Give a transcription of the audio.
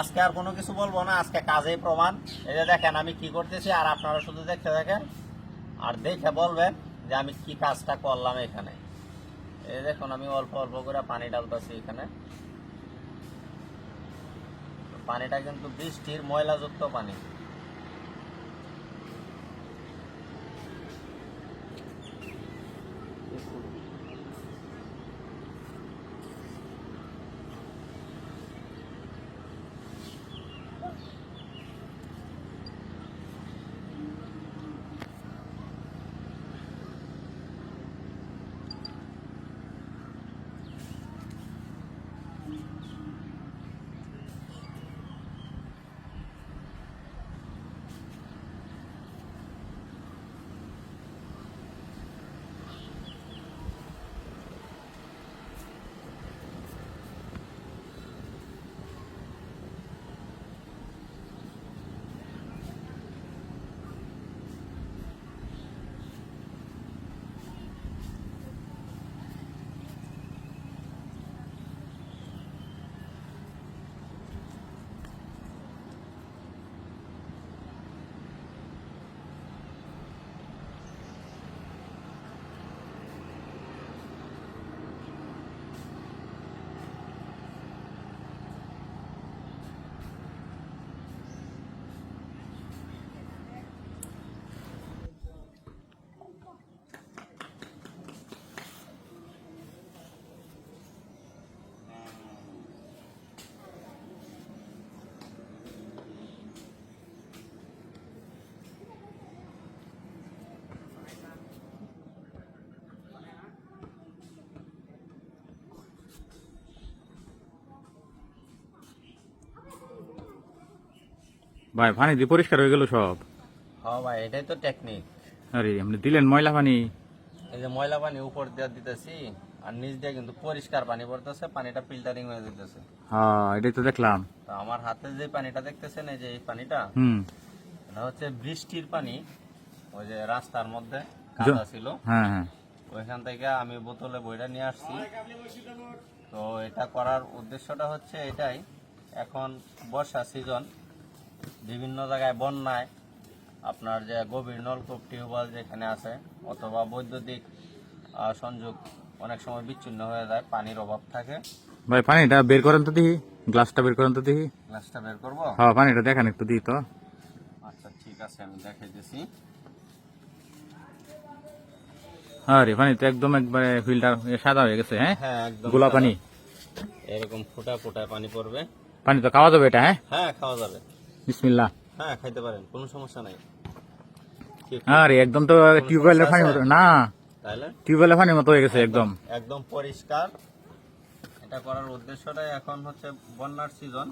আজকে আর কোনো কিছু বলব না, আজকে কাজেই প্রমাণ। এই যে দেখেন, আমি কি করতেছি, আর আপনারা শুধু দেখতে দেখেন আর দেখে বলবেন যে আমি কি কাজটা করলাম এখানে। এই দেখুন, আমি অল্প অল্প করে পানি ডালতেছি এখানে। পানিটা কিন্তু বৃষ্টির ময়লাযুক্ত পানি। ভাই পানি দিয়ে পরিষ্কার হয়ে গেল সব। হ্যাঁ ভাই এটাই তো টেকনিক আরে আপনি দিলেন ময়লা পানি। এই যে ময়লা পানি উপর দিয়ে দিতেছি আর নিচ দিয়ে কিন্তু পরিষ্কার পানি পড়তেছে পানিটা ফিল্টারিং হয়ে যেতেছে। হ্যাঁ এটাই তো দেখলাম। তো আমার হাতে যে পানিটা দেখতেছেন এই যে এই পানিটা হুম। এটা হচ্ছে বৃষ্টির পানি। ওই যে রাস্তার মধ্যে কাদা ছিল। হ্যাঁ হ্যাঁ। ওইখান থেকে আমি বোতলে বইটা নিয়ে আসছি। তো এটা করার উদ্দেশ্যটা হচ্ছে এটাই। এখন বর্ষা সিজন বিভিন্ন জায়গায় বন্যায় আপনার যে গভীর নলকূপ টিউবওয়েল যেখানে আছে অথবা বৈদ্যুতিক সংযোগ অনেক সময় বিচ্ছিন্ন হয়ে যায় পানির অভাব থাকে। ভাই পানিটা বের করেন তো দেখি গ্লাসটা বের করেন তো দেখি। গ্লাসটা বের করব? হ্যাঁ পানিটা দেখান একটু দিই তো। আচ্ছা ঠিক আছে আমি দেখাইতেছি আরে পানি তো একদম একবারে ফিল্টার সাদা হয়ে গেছে হ্যাঁ? হ্যাঁ গোলা পানি। এরকম ফোটা ফোটা পানি পড়বে। পানি তো খাওয়া যাবে এটা হ্যাঁ? হ্যাঁ খাওয়া যাবে। বিসমিল্লাহ। হ্যাঁ খাইতে পারেন কোনো সমস্যা নাই। আরে একদম তো টিউবওয়েলের পানি মতো না। তাহলে? টিউবওয়েলের পানির মতো হয়ে গেছে একদম একদম। পরিষ্কার। এটা করার উদ্দেশ্যটাই এখন হচ্ছে বন্যার সিজন